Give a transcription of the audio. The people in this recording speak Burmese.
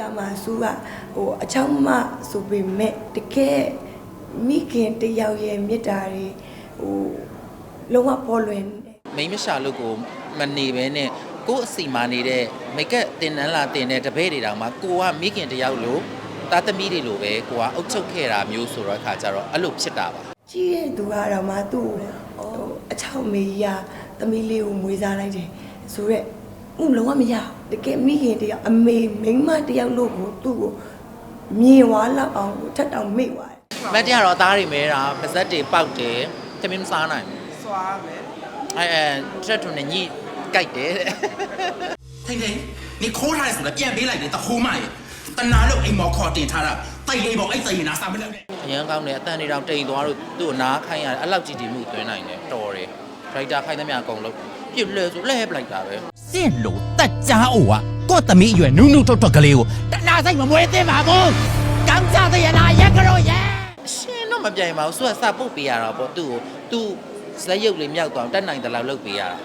ကမှာသူကဟိုအချောင်းမဆိုပေမဲ့တကယ်မိခင်တယောက်ရဲ့မေတ္တာတွေဟိုလုံးဝပေါ်လွင်တယ်မိန်းမရှာလို့ကိုမနေပဲနဲ့ကိုယ့်အစီမာနေတဲ့မိတ်ကပ်တင်နန်းလာတင်တဲ့တပည့်တွေတောင်မှကိုကမိခင်တယောက်လို့သားသမီးတွေလိုပဲကိုကအုပ်ချုပ်ခဲ့တာမျိုးဆိုတော့အခါကျတော့အဲ့လိုဖြစ်တာပါကြီးရဲ့သူကတော့မှသူ့ကိုဟိုအချောင်းမေကြီးကသမီးလေးကိုမွေးစားလိုက်တယ်ဆိုတော့ ဥလုံးဝမရဘူးတကယ်မိခင်တယောက်အမေမိန်းမတယောက်လို့ကိုသူ့ကိုမြင်သွားလောက်အောင်ထက်တောင်မေ့သွားတယ်မတ်တရားတော့သားတွေမဲတာပါဇက်တွေပေါက်တယ်သမင်းမစားနိုင်ဘူးစွာပဲအဲအဲတက်ထွန်းနဲ့ညိကြိုက်တယ်တဲ့ထိန်ထိန်နေခိုးထားတယ်ဆိုတော့ပြန်ပေးလိုက်တယ်တခိုးမရေတနာလို့အိမ်မော်ခေါ်တင်ထားတာတိတ်လေးပေါ့အဲ့စိတ်ရင်နာစာမလုပ်နဲ့အရန်ကောင်းတယ်အတန်တွေတောင်တိမ်သွားလို့သူ့ကိုနားခိုင်းရတယ်အဲ့လောက်ကြည့်တည်မှုသွင်းနိုင်တယ်တော်တယ်ဒရိုက်တာခိုင်းသမျှအကုန်လုံးပြစ်လဲဆိုလဲပလိုက်တာပဲ စင့်လို့တက်ကြားအိုကကို့သမီးအရွယ်နုနုထွက်ထွက်ကလေးကိုတနာစိတ်မမွေးသင့်ပါဘူးကောင်းကြတဲ့ရလားရက်ကြတော့ရဲ့ရှင်းတော့မပြိုင်ပါဘူးသူကစပုတ်ပေးရတာပေါ့သူ့ကိုသူ့ဇက်ရုပ်လေးမြောက်သွားတက်နိုင်တယ်လို့လုပ်ပေးရတာပါ